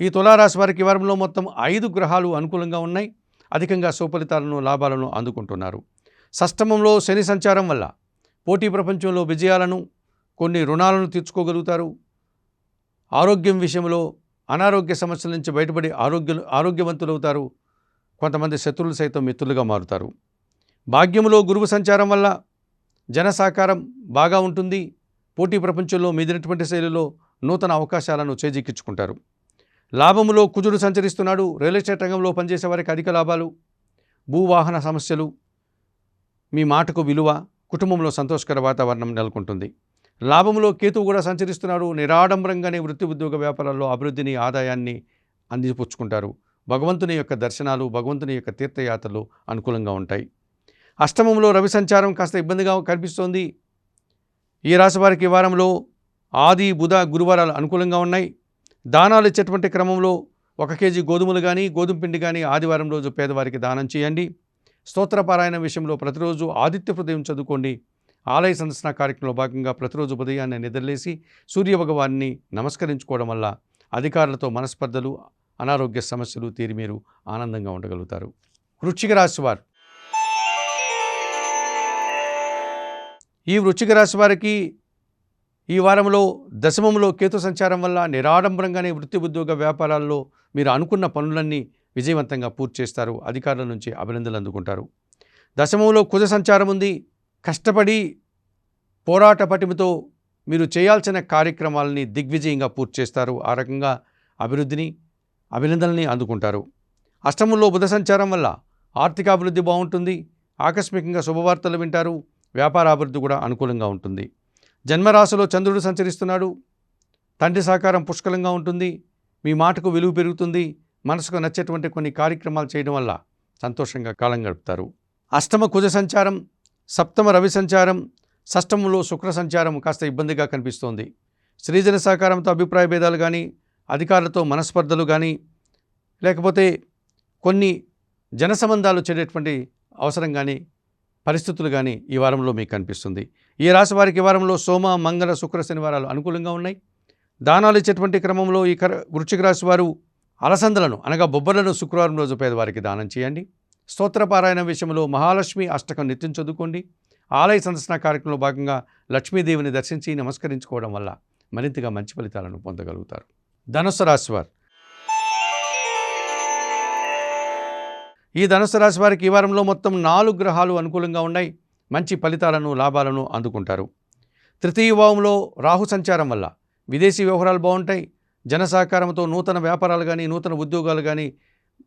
ఈ తులారాశి వారికి వారంలో మొత్తం ఐదు గ్రహాలు అనుకూలంగా ఉన్నాయి. అధికంగా సుఫలితాలను లాభాలను అందుకుంటున్నారు. సష్టమంలో శని సంచారం వల్ల పోటీ ప్రపంచంలో విజయాలను కొన్ని రుణాలను తీర్చుకోగలుగుతారు. ఆరోగ్యం విషయంలో అనారోగ్య సమస్యల నుంచి బయటపడి ఆరోగ్య ఆరోగ్యవంతులవుతారు. కొంతమంది శత్రువులు సైతం మిత్రులుగా మారుతారు. భాగ్యములో గురువు సంచారం వల్ల జన సహకారం బాగా ఉంటుంది. పోటీ ప్రపంచంలో మీదినటువంటి శైలిలో నూతన అవకాశాలను చేజిక్కించుకుంటారు. లాభములో కుజుడు సంచరిస్తున్నాడు. రియల్ ఎస్టేట్ రంగంలో పనిచేసే వారికి అధిక లాభాలు భూవాహన సమస్యలు మీ మాటకు విలువ కుటుంబంలో సంతోషకర వాతావరణం నెలకొంటుంది. లాభంలో కేతువు కూడా సంచరిస్తున్నాడు. నిరాడంబరంగానే వృత్తి ఉద్యోగ వ్యాపారాల్లో అభివృద్ధిని ఆదాయాన్ని అందిపుచ్చుకుంటారు. భగవంతుని యొక్క దర్శనాలు భగవంతుని యొక్క తీర్థయాత్రలు అనుకూలంగా ఉంటాయి. అష్టమంలో రవి సంచారం కాస్త ఇబ్బందిగా కనిపిస్తోంది. ఈ రాశి వారికి ఈ వారంలో ఆది బుధ గురువారాలు అనుకూలంగా ఉన్నాయి. దానాలు ఇచ్చేటువంటి క్రమంలో ఒక కేజీ గోధుమలు కానీ గోధుమ పిండి కానీ ఆదివారం రోజు పేదవారికి దానం చేయండి. స్తోత్రపారాయణ విషయంలో ప్రతిరోజు ఆదిత్య హృదయం చదువుకోండి. ఆలయ సందర్శన కార్యక్రమంలో భాగంగా ప్రతిరోజు ఉదయాన్నే నిద్రలేసి సూర్య భగవాన్ని నమస్కరించుకోవడం వల్ల అధికారులతో మనస్పర్ధలు అనారోగ్య సమస్యలు తీరి మీరు ఆనందంగా ఉండగలుగుతారు. వృశ్చిక రాశి వారు. ఈ వృశ్చిక రాశి వారికి ఈ వారంలో దశమంలో కేతు సంచారం వల్ల నిరాడంబరంగానే వృత్తి ఉద్యోగ వ్యాపారాల్లో మీరు అనుకున్న పనులన్నీ విజయవంతంగా పూర్తి చేస్తారు. అధికారుల నుంచి అభినందనలు అందుకుంటారు. దశమంలో కుజ సంచారం ఉంది. కష్టపడి పోరాట పటిమతో మీరు చేయాల్సిన కార్యక్రమాలని దిగ్విజయంగా పూర్తి చేస్తారు. ఆ రకంగా అభివృద్ధిని అభినందనల్ని అందుకుంటారు. అష్టమంలో బుధ సంచారం వల్ల ఆర్థిక అభివృద్ధి బాగుంటుంది. ఆకస్మికంగా శుభవార్తలు వింటారు. వ్యాపార అభివృద్ధి కూడా అనుకూలంగా ఉంటుంది. జన్మరాశిలో చంద్రుడు సంచరిస్తున్నాడు. తండ్రి సహకారం పుష్కలంగా ఉంటుంది. మీ మాటకు విలువ పెరుగుతుంది. మనసుకు నచ్చేటువంటి కొన్ని కార్యక్రమాలు చేయడం వల్ల సంతోషంగా కాలం గడుపుతారు. అష్టమ కుజ సంచారం సప్తమ రవి సంచారం షష్టమంలో శుక్ర సంచారం కాస్త ఇబ్బందిగా కనిపిస్తోంది. శ్రీజన సహకారంతో అభిప్రాయ భేదాలు కానీ అధికారులతో మనస్పర్ధలు కానీ లేకపోతే కొన్ని జన సంబంధాలు చెడేటువంటి అవసరం కానీ పరిస్థితులు కానీ ఈ వారంలో మీకు కనిపిస్తుంది. ఈ రాశి వారికి ఈ వారంలో సోమ మంగళ శుక్ర శనివారాలు అనుకూలంగా ఉన్నాయి. దానాలు ఇచ్చేటువంటి క్రమంలో ఈ కర వృశ్చిక రాశి వారు అలసందలను అనగా బొబ్బర్లను శుక్రవారం రోజు పేదవారికి దానం చేయండి. స్తోత్రపారాయణ విషయంలో మహాలక్ష్మి అష్టకం నిత్యం చదువుకోండి. ఆలయ సందర్శన కార్యక్రమంలో భాగంగా లక్ష్మీదేవిని దర్శించి నమస్కరించుకోవడం వల్ల మరింతగా మంచి ఫలితాలను పొందగలుగుతారు. ధనుసు రాశివారు ఈ ధనుసు రాశి వారికి ఈ వారంలో మొత్తం నాలుగు గ్రహాలు అనుకూలంగా ఉన్నాయి. మంచి ఫలితాలను లాభాలను అందుకుంటారు. తృతీయ భావంలో రాహు సంచారం వల్ల విదేశీ వ్యవహారాలు బాగుంటాయి. జన సహకారంతో నూతన వ్యాపారాలు కానీ నూతన ఉద్యోగాలు కానీ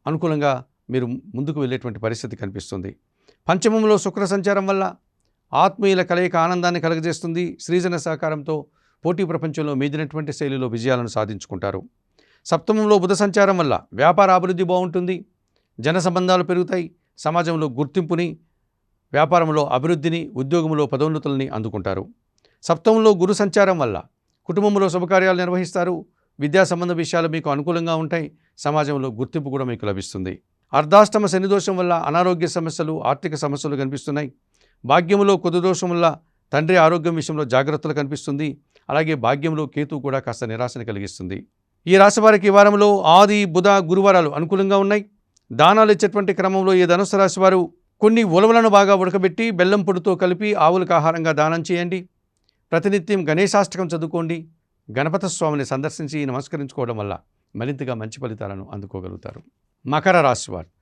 అనుకూలంగా మీరు ముందుకు వెళ్ళేటువంటి పరిస్థితి కనిపిస్తుంది. పంచమంలో శుక్ర సంచారం వల్ల ఆత్మీయుల కలయిక ఆనందాన్ని కలగజేస్తుంది. సృజన సహకారంతో పోటీ ప్రపంచంలో మీదినటువంటి శైలిలో విజయాలను సాధించుకుంటారు. సప్తమంలో బుధ సంచారం వల్ల వ్యాపార అభివృద్ధి బాగుంటుంది. జన సంబంధాలు పెరుగుతాయి సమాజంలో గుర్తింపుని వ్యాపారంలో అభివృద్ధిని ఉద్యోగంలో పదోన్నతుల్ని అందుకుంటారు. సప్తంలో గురు సంచారం వల్ల కుటుంబంలో శుభకార్యాలు నిర్వహిస్తారు. విద్యా సంబంధ విషయాలు మీకు అనుకూలంగా ఉంటాయి. సమాజంలో గుర్తింపు కూడా మీకు లభిస్తుంది. అర్ధాష్టమ శనిదోషం వల్ల అనారోగ్య సమస్యలు ఆర్థిక సమస్యలు కనిపిస్తున్నాయి. భాగ్యంలో కొద్ది దోషం వల్ల తండ్రి ఆరోగ్యం విషయంలో జాగ్రత్తలు కనిపిస్తుంది. అలాగే భాగ్యంలో కేతు కూడా కాస్త నిరాశను కలిగిస్తుంది. ఈ రాశి వారికి ఈ వారంలో ఆది బుధ గురువారాలు అనుకూలంగా ఉన్నాయి. దానాలు ఇచ్చేటువంటి క్రమంలో ఈ ధనుసు రాశి వారు కొన్ని ఉలవలను బాగా ఉడకబెట్టి బెల్లం పొడితో కలిపి ఆవులకు ఆహారంగా దానం చేయండి. ప్రతినిత్యం గణేశాష్టకం చదువుకోండి. గణపత స్వామిని సందర్శించి నమస్కరించుకోవడం వల్ల మరింతగా మంచి ఫలితాలను అందుకోగలుగుతారు. మకర రాశివారు